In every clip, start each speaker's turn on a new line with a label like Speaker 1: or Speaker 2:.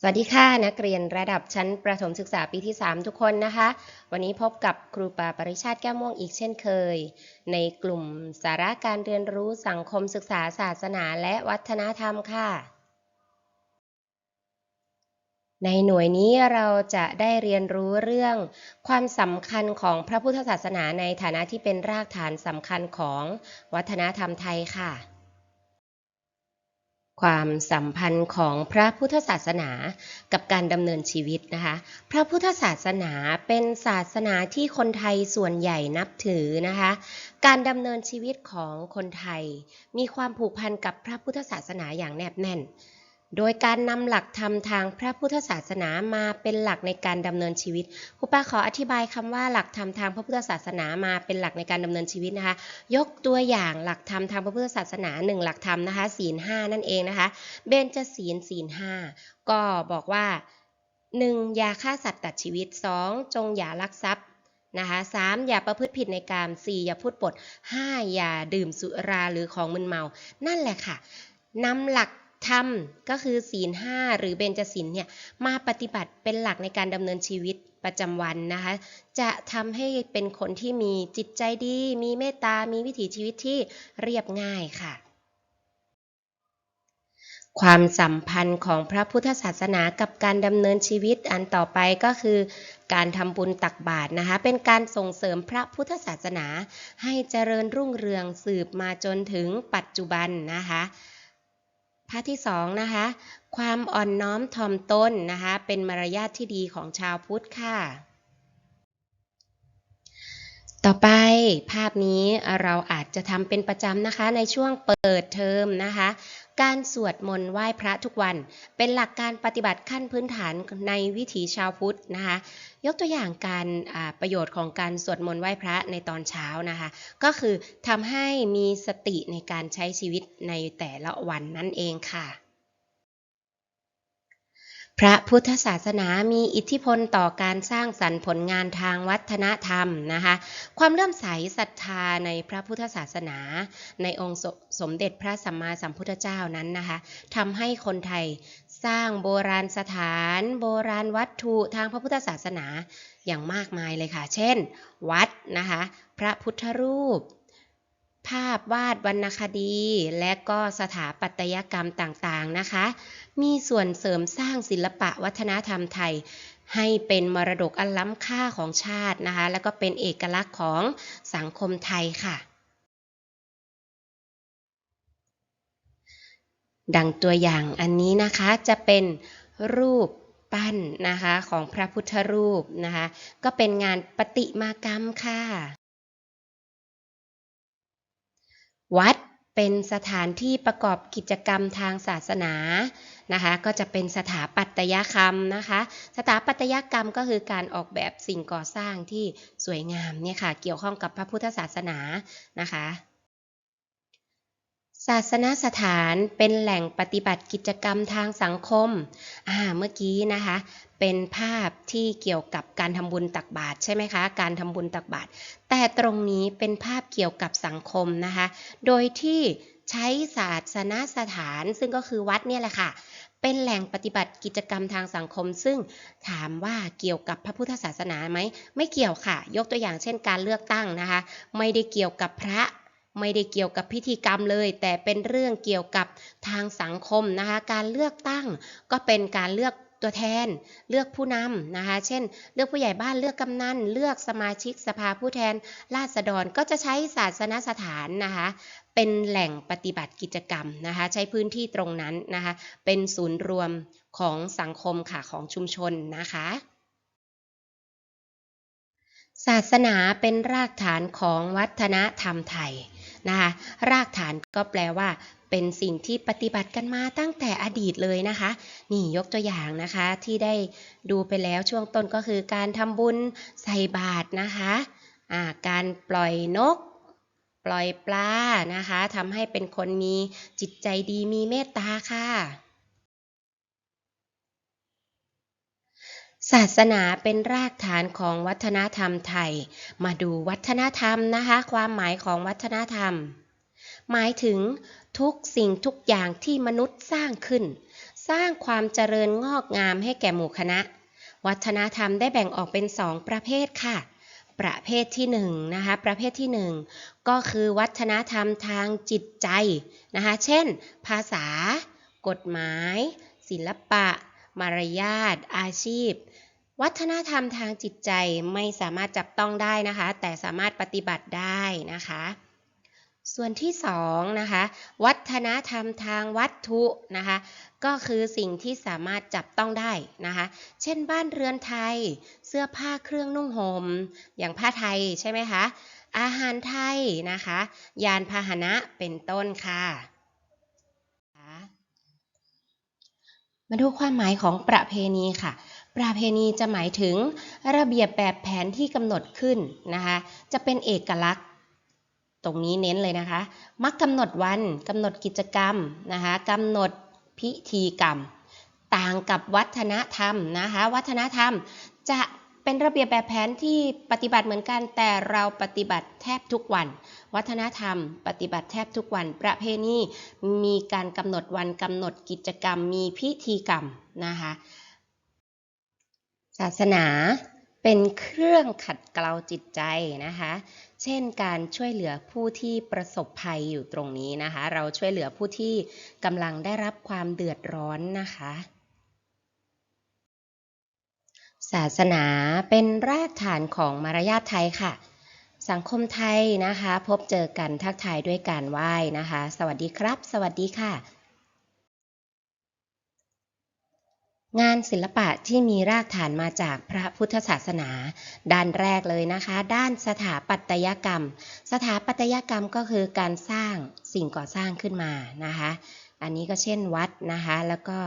Speaker 1: สวัสดีค่ะนักเรียนระดับชั้นประถมศึกษาปีที่ 3 ทุกคนนะคะ วันนี้พบกับครูปาปริชาติแก้วม่วงอีกเช่นเคย ในกลุ่มสาระการเรียนรู้สังคมศึกษาศาสนาและวัฒนธรรมค่ะ ในหน่วยนี้เราจะได้เรียนรู้เรื่องความสำคัญของพระพุทธศาสนาในฐานะที่เป็นรากฐานสำคัญของวัฒนธรรมไทยค่ะ ความสัมพันธ์ของพระพุทธศาสนากับการดำเนินชีวิตนะคะ พระพุทธศาสนาเป็นศาสนาที่คนไทยส่วนใหญ่นับถือนะคะ การดำเนินชีวิตของคนไทย มีความผูกพันกับพระพุทธศาสนาอย่างแนบแน่น โดยการนำหลักธรรมทางพระพุทธศาสนามาเป็นหลักในการดำเนินชีวิตครูป้าขออธิบายคำว่าหลักธรรมทางพระพุทธศาสนามาเป็นหลักในการดำเนินชีวิตนะคะ ยกตัวอย่างหลักธรรมทางพระพุทธศาสนาหนึ่งหลักธรรมนะคะศีลห้านั่นเองนะคะ เบญจศีลศีลห้าก็บอกว่า 1. อย่าฆ่าสัตว์ตัดชีวิต 2. จงอย่าลักทรัพย์นะคะสามอย่าประพฤติผิดในกาม 4. อย่าพูดปด 5. อย่าดื่มสุราหรือของมึนเมา นั่นแหละค่ะนำหลัก ธรรมก็คือศีลห้าหรือเบญจศีลเนี่ยมาปฏิบัติเป็นหลักในการดำเนินชีวิตประจำวันนะคะ จะทำให้เป็นคนที่มีจิตใจดี มีเมตตา มีวิถีชีวิตที่เรียบง่ายค่ะ ความสัมพันธ์ของพระพุทธศาสนากับการดำเนินชีวิตอันต่อไปก็คือ การทำบุญตักบาตรนะคะ เป็นการส่งเสริมพระพุทธศาสนา ให้เจริญรุ่งเรืองสืบมาจนถึงปัจจุบันนะคะ พระที่สองนะคะ ความอ่อนน้อมถ่อมตนนะคะ เป็นมารยาทที่ดีของชาวพุทธค่ะ ต่อไปภาพนี้เราอาจจะทำเป็นประจำนะคะในช่วงเปิดเทอมนะคะ การสวดมนต์ไหว้พระทุกวัน เป็นหลักการปฏิบัติขั้นพื้นฐานในวิถีชาวพุทธนะคะ ยกตัวอย่างการประโยชน์ของการสวดมนต์ไหว้พระในตอนเช้านะคะ ก็คือทำให้มีสติในการใช้ชีวิตในแต่ละวันนั่นเองค่ะ พระพุทธศาสนามีอิทธิพลต่อการสร้างสรรค์ผลงานทางวัฒนธรรมนะคะ ความเลื่อมใสศรัทธาในพระพุทธศาสนา ในองค์สมเด็จพระสัมมาสัมพุทธเจ้านั้นนะคะทำให้คนไทยสร้างโบราณสถาน โบราณวัตถุทางพระพุทธศาสนาอย่างมากมายเลยค่ะ เช่น วัดนะคะ พระพุทธรูป ภาพวาดวรรณคดี และก็สถาปัตยกรรมต่างๆนะคะ มีส่วนเสริมสร้างศิลปะวัฒนธรรมไทย ให้เป็นมรดกอันล้ำค่าของชาตินะคะ แล้วก็เป็นเอกลักษณ์ของสังคมไทยค่ะดังตัวอย่างอันนี้นะคะจะเป็นรูปปั้นนะคะของพระพุทธรูปนะคะ ก็เป็นงานปฏิมากรรมค่ะ วัดเป็นสถานที่ประกอบกิจกรรมทางศาสนานะคะ ก็จะเป็นสถาปัตยกรรมนะคะ สถาปัตยกรรมก็คือการออกแบบสิ่งก่อสร้างที่สวยงามเนี่ยค่ะ เกี่ยวข้องกับพระพุทธศาสนานะคะ ศาสนสถานเป็นแหล่งปฏิบัติกิจกรรมทางสังคม อ่า เมื่อกี้นะคะ เป็นภาพที่เกี่ยวกับการทำบุญตักบาตรใช่ไหมคะ การทำบุญตักบาตร แต่ตรงนี้เป็นภาพเกี่ยวกับสังคมนะคะ โดยที่ใช้ศาสนสถานซึ่งก็คือวัดเนี่ยแหละค่ะ เป็นแหล่งปฏิบัติกิจกรรมทางสังคม ซึ่งถามว่าเกี่ยวกับพระพุทธศาสนาไหม ไม่เกี่ยวค่ะ ยกตัวอย่างเช่นการเลือกตั้งนะคะ ไม่ได้เกี่ยวกับพระ ไม่ได้เกี่ยวกับพิธีกรรมเลย แต่เป็นเรื่องเกี่ยวกับทางสังคมนะคะการเลือกตั้งก็เป็นการเลือกตัวแทนเลือกผู้นำนะคะ เช่น เลือกผู้ใหญ่บ้านเลือกกำนันเลือกสมาชิกสภาผู้แทน ราษฎรก็จะใช้ศาสนสถานนะคะ เป็นแหล่งปฏิบัติกิจกรรมนะคะ ใช้พื้นที่ตรงนั้นนะคะ เป็นศูนย์รวมของสังคมค่ะของชุมชนนะคะศาสนาเป็นรากฐานของวัฒนธรรมไทย นะคะรากฐานก็แปลว่า เป็นสิ่งที่ปฏิบัติกันมาตั้งแต่อดีตเลยนะคะ นี่ยกตัวอย่างนะคะที่ได้ดูไปแล้วช่วงต้นก็คือการทำบุญใส่บาตรนะคะะการปล่อยนก ปล่อยปลานะคะทำให้เป็นคนมีจิตใจดีมีเมตตาค่ะ ศาสนาเป็นรากฐานของวัฒนธรรมไทย มาดูวัฒนธรรมนะคะ ความหมายของวัฒนธรรม หมายถึงทุกสิ่งทุกอย่างที่มนุษย์สร้างขึ้น สร้างความเจริญงอกงามให้แก่หมู่คณะ วัฒนธรรมได้แบ่งออกเป็นสองประเภทค่ะ ประเภทที่หนึ่งนะคะ ประเภทที่หนึ่งก็คือวัฒนธรรมทางจิตใจนะคะ เช่น ภาษา กฎหมาย ศิลปะ มารยาท อาชีพ วัฒนธรรมทางจิตใจไม่สามารถจับต้องได้นะคะ แต่สามารถปฏิบัติได้นะคะ ส่วนที่สองนะคะ วัฒนธรรมทางวัตถุนะคะ ก็คือสิ่งที่สามารถจับต้องได้นะคะ เช่นบ้านเรือนไทย เสื้อผ้าเครื่องนุ่งหม่มอย่างผ้าไทยใช่ไหมคะอาหารไทยนะคะ ยานพาหนะเป็นต้นค่ะมาดูความหมายของประเพณีค่ะ ประเพณีจะหมายถึงระเบียบแบบแผนที่กำหนดขึ้นนะคะ จะเป็นเอกลักษณ์ ตรงนี้เน้นเลยนะคะ มักกำหนดวันกำหนดกิจกรรมนะคะกำหนดพิธีกรรม ต่างกับวัฒนธรรมนะคะ วัฒนธรรมจะเป็นระเบียบแบบแผนที่ปฏิบัติเหมือนกัน แต่เราปฏิบัติแทบทุกวัน วัฒนธรรม ปฏิบัติแทบทุกวัน ประเพณีมีการกำหนดวันกำหนดกิจกรรม มีพิธีกรรมนะคะ ศาสนาเป็นเครื่องขัดเกลาจิตใจนะคะ เช่นการช่วยเหลือผู้ที่ประสบภัยอยู่ตรงนี้นะคะ เราช่วยเหลือผู้ที่กำลังได้รับความเดือดร้อนนะคะ ศาสนาเป็นรากฐานของมารยาทไทยค่ะ สังคมไทยนะคะ พบเจอกันทักทายด้วยการไหว้นะคะ สวัสดีครับ สวัสดีค่ะ งานศิลปะที่มีรากฐานมาจากพระพุทธศาสนา ด้านแรกเลยนะคะ ด้านสถาปัตยกรรม สถาปัตยกรรมก็คือการสร้างสิ่งก่อสร้างขึ้นมานะคะ อันนี้ก็เช่นวัดนะคะ แล้วก็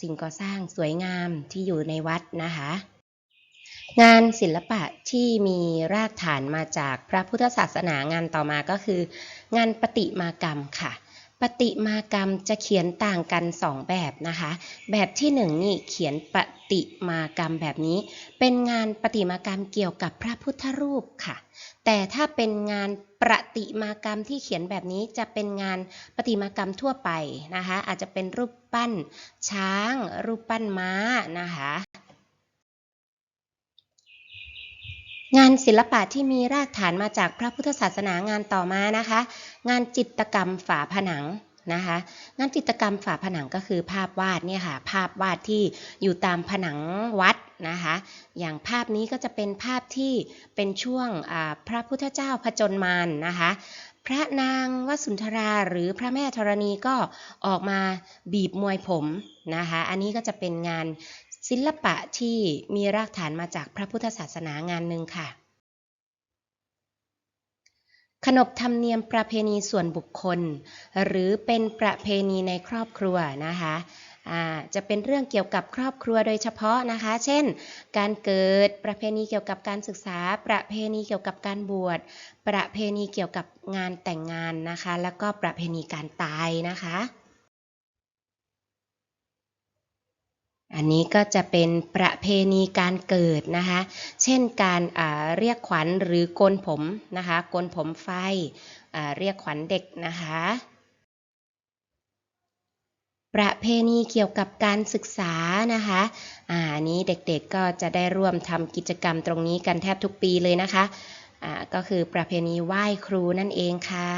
Speaker 1: สิ่งก่อสร้างสวยงามที่อยู่ในวัดนะคะ งานศิลปะที่มีรากฐานมาจากพระพุทธศาสนางานต่อมาก็คือ งานปฏิมากรรมค่ะ ปฏิมากรรมจะเขียนต่างกันสองแบบนะคะ แบบที่หนึ่งนี่เขียนปฏิมากรรมแบบนี้ เป็นงานปฏิมากรรมเกี่ยวกับพระพุทธรูปค่ะ แต่ถ้าเป็นงานประติมากรรมที่เขียนแบบนี้จะเป็นงานปฏิมากรรมทั่วไปนะคะ อาจจะเป็นรูปปั้นช้าง รูปปั้นม้านะคะงานศิลปะที่มีรากฐานมาจากพระพุทธศาสนางานต่อมานะคะ งานจิตกรรมฝาผนังนะคะงานจิตกรรมฝาผนังก็คือภาพวาดเนี่ยค่ะภาพวาดที่อยู่ตามผนังวัดนะคะอย่างภาพนี้ก็จะเป็นภาพที่เป็นช่วงพระพุทธเจ้าผจญมารนนะคะพระนางวสุนทราหรือพระแม่ธรณีก็ออกมาบีบมวยผมนะคะอันนี้ก็จะเป็นงานศิลปะที่มีรากฐานมาจากพระพุทธศาสนางานหนึ่งค่ะ ขนบธรรมเนียมประเพณีส่วนบุคคล หรือเป็นประเพณีในครอบครัวนะคะจะเป็นเรื่องเกี่ยวกับครอบครัวโดยเฉพาะนะคะ เช่น การเกิดประเพณีเกี่ยวกับการศึกษา ประเพณีเกี่ยวกับการบวช ประเพณีเกี่ยวกับงานแต่งงานนะคะ แล้วก็ประเพณีการตายนะคะ อันนี้ก็จะเป็นประเพณีการเกิดนะคะ เช่นการเรียกขวัญหรือโกนผมนะคะโกนผมไฟเรียกขวัญเด็กนะคะ ประเพณีเกี่ยวกับการศึกษานะคะอ่านี้เด็กๆก็จะได้ร่วมทำกิจกรรมตรงนี้กันแทบทุกปีเลยนะคะก็คือประเพณีไหว้ครูนั่นเองค่ะ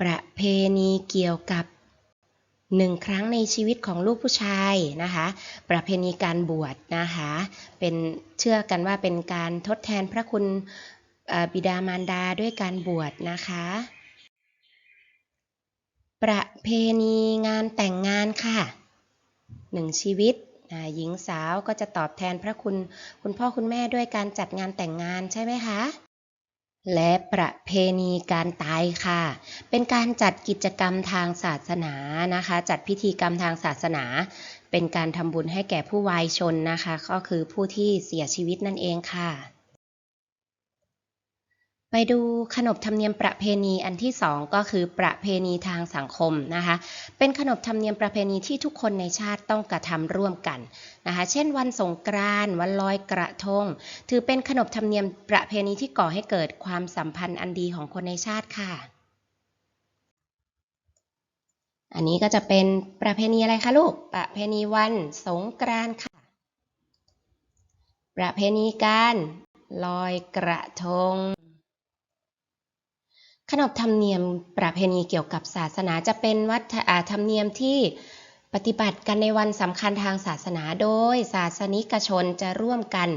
Speaker 1: ประเพณีเกี่ยวกับ หนึ่งครั้งในชีวิตของลูกผู้ชายนะคะ ประเพณีการบวชนะคะ เป็นเชื่อกันว่าเป็นการทดแทนพระคุณบิดามารดาด้วยการบวชนะคะ ประเพณีงานแต่งงานค่ะหนึ่งชีวิตหญิงสาวก็จะตอบแทนพระคุณคุณพ่อคุณแม่ด้วยการจัดงานแต่งงานใช่ไหมคะ และประเพณีการตายค่ะ เป็นการจัดกิจกรรมทางศาสนานะคะ จัดพิธีกรรมทางศาสนา เป็นการทำบุญให้แก่ผู้วายชนนะคะ ก็คือผู้ที่เสียชีวิตนั่นเองค่ะ ไปดูขนบธรรมเนียมประเพณีอันที่สองก็คือประเพณีทางสังคมนะคะ เป็นขนบธรรมเนียมประเพณีที่ทุกคนในชาติต้องกระทำร่วมกันนะคะ เช่น วันสงกรานต์วันลอยกระทง ถือเป็นขนบธรรมเนียมประเพณีที่ก่อให้เกิดความสัมพันธ์อันดีของคนในชาติค่ะ อันนี้ก็จะเป็นประเพณีอะไรคะลูก ประเพณีวันสงกรานต์ค่ะ ประเพณีการลอยกระทง ขนบธรรมเนียมประเพณีเกี่ยวกับศาสนาจะเป็นวัฒธรรมเนียมที่ปฏิบัติกันในวันสำคัญทางศาสนาโดย ศาสนิกชนจะร่วมกัน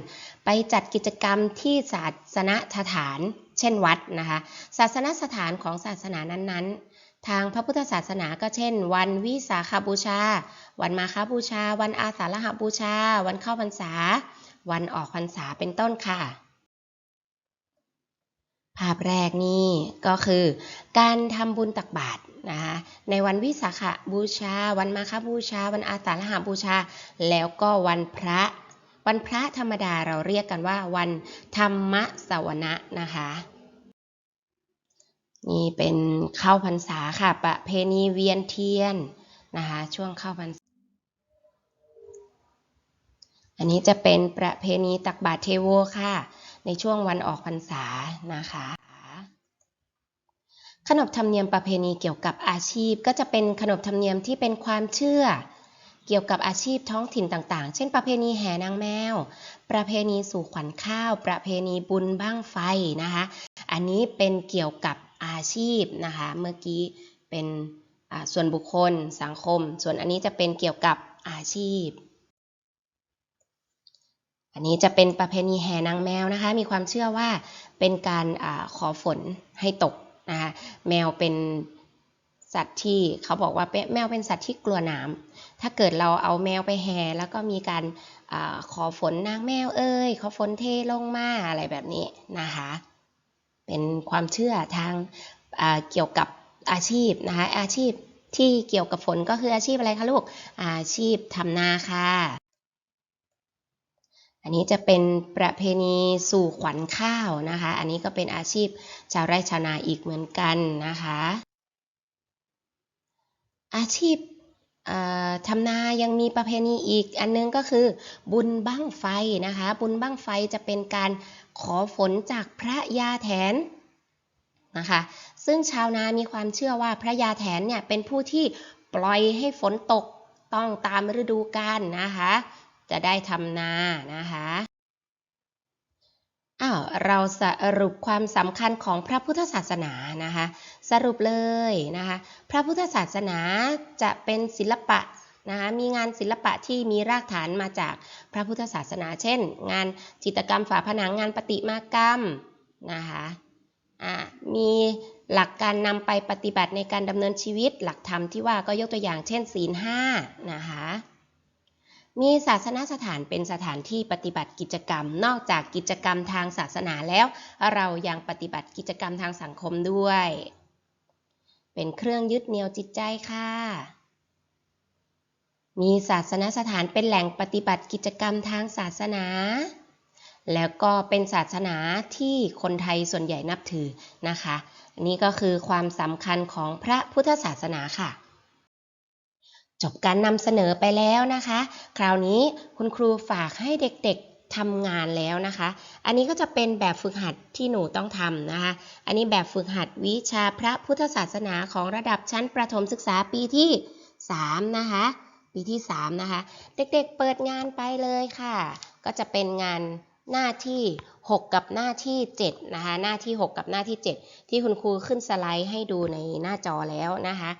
Speaker 1: ไปจัดกิจกรรมที่ศาสนสถาน เช่นวัดนะคะ ศาสนสถานของศาสนานั้นๆ ทางพระพุทธศาสนาก็เช่น วันวิสาขบูชา วันมาฆบูชา วันอาสาฬหบูชา วันเข้าพรรษา วันออกพรรษาเป็นต้นค่ะ ภาพแรกนี่ก็คือการทำบุญตักบาตรนะคะในวันวิสาขบูชา วันมาฆบูชา วันอาสาฬหบูชา แล้วก็วันพระ วันพระธรรมดาเราเรียกกันว่าวันธรรมสวนะนะคะนี่เป็นเข้าพรรษาค่ะ ประเพณีเวียนเทียนนะคะช่วงเข้าพรรษา อันนี้จะเป็นประเพณีตักบาตรเทโวค่ะ ในช่วงวันออกพรรษานะคะ ขนบธรรมเนียมประเพณีเกี่ยวกับอาชีพ ก็จะเป็นขนบธรรมเนียมที่เป็นความเชื่อ เกี่ยวกับอาชีพท้องถิ่นต่างๆ เช่น ประเพณีแห่นางแมว ประเพณีสู่ขวัญข้าว ประเพณีบุญบ้างไฟนะคะ อันนี้เป็นเกี่ยวกับอาชีพนะคะ เมื่อกี้เป็นส่วนบุคคลสังคม ส่วนอันนี้จะเป็นเกี่ยวกับอาชีพ อันนี้จะเป็นประเพณีแห่นางแมวนะคะ มีความเชื่อว่าเป็นการอขอฝนให้ตกนะคะแมวเป็นสัตว์ที่เขาบอกว่าแมวเป็นสัตว์ที่กลัวน้ำถ้าเกิดเราเอาแมวไปแห่แล้วก็มีการอขอฝนนางแมวเอ้ยขอฝนเทลงมาอะไรแบบนี้นะคะ เป็นความเชื่อทางาเกี่ยวกับอาชีพนะคะอาชีพที่เกี่ยวกับฝนก็คืออาชีพอะไรคะลูกอาชีพทำนาค่ะ อันนี้จะเป็นประเพณีสู่ขวัญข้าวนะคะ อันนี้ก็เป็นอาชีพชาวไร่ชาวนาอีกเหมือนกันนะคะ อาชีพทำนายังมีประเพณีอีกอันนึงก็คือบุญบั้งไฟนะคะ บุญบั้งไฟจะเป็นการขอฝนจากพระยาแถนนะคะ ซึ่งชาวนามีความเชื่อว่าพระยาแถนเนี่ยเป็นผู้ที่ปล่อยให้ฝนตกต้องตามฤดูกาลนะคะ จะได้ทำนานะคะอ้าวเราสรุปความสำคัญของพระพุทธศาสนานะคะ สรุปเลยนะคะ พระพุทธศาสนาจะเป็นศิลปะนะคะมีงานศิลปะที่มีรากฐานมาจากพระพุทธศาสนา เช่น งานจิตรกรรมฝาผนังงานประติมากรรมนะคะอ่ามีหลักการนำไปปฏิบัติในการดำเนินชีวิต หลักธรรมที่ว่าก็ยกตัวอย่างเช่นศีลห้านะคะ มีศาสนสถานเป็นสถานที่ปฏิบัติกิจกรรม นอกจากกิจกรรมทางศาสนาแล้ว เรายังปฏิบัติกิจกรรมทางสังคมด้วย เป็นเครื่องยึดเหนี่ยวจิตใจค่ะ มีศาสนสถานเป็นแหล่งปฏิบัติกิจกรรมทางศาสนา แล้วก็เป็นศาสนาที่คนไทยส่วนใหญ่นับถือนะคะนนี้ก็คือความสำคัญของพระพุทธศาสนาค่ะ จบการนำเสนอไปแล้วนะคะ คราวนี้คุณครูฝากให้เด็กๆทำงานแล้วนะคะ อันนี้ก็จะเป็นแบบฝึกหัดที่หนูต้องทำนะคะ อันนี้แบบฝึกหัดวิชาพระพุทธศาสนาของระดับชั้นประถมศึกษาปีที่ 3 นะคะ ปีที่ 3 นะคะ เด็กๆเปิดงานไปเลยค่ะ ก็จะเป็นงานหน้าที่ 6 กับหน้าที่ 7 นะคะ หน้าที่ 6 กับหน้าที่ 7 ที่คุณครูขึ้นสไลด์ให้ดูในหน้าจอแล้วนะคะ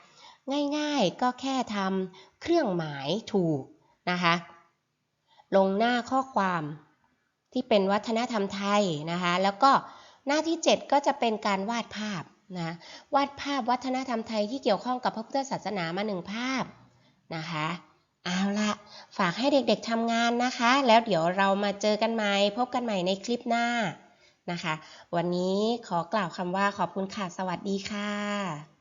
Speaker 1: ง่ายๆก็แค่ทำเครื่องหมายถูกนะคะ ลงหน้าข้อความที่เป็นวัฒนธรรมไทยนะคะ แล้วก็หน้าที่ 7 ก็จะเป็นการวาดภาพนะวาดภาพวัฒนธรรมไทยที่เกี่ยวข้องกับพระพุทธศาสนามาหนึ่งภาพนะคะเอาละฝากให้เด็กๆทำงานนะคะ แล้วเดี๋ยวเรามาเจอกันใหม่ พบกันใหม่ในคลิปหน้านะคะ วันนี้ขอกล่าวคำว่าขอบคุณค่ะ สวัสดีค่ะ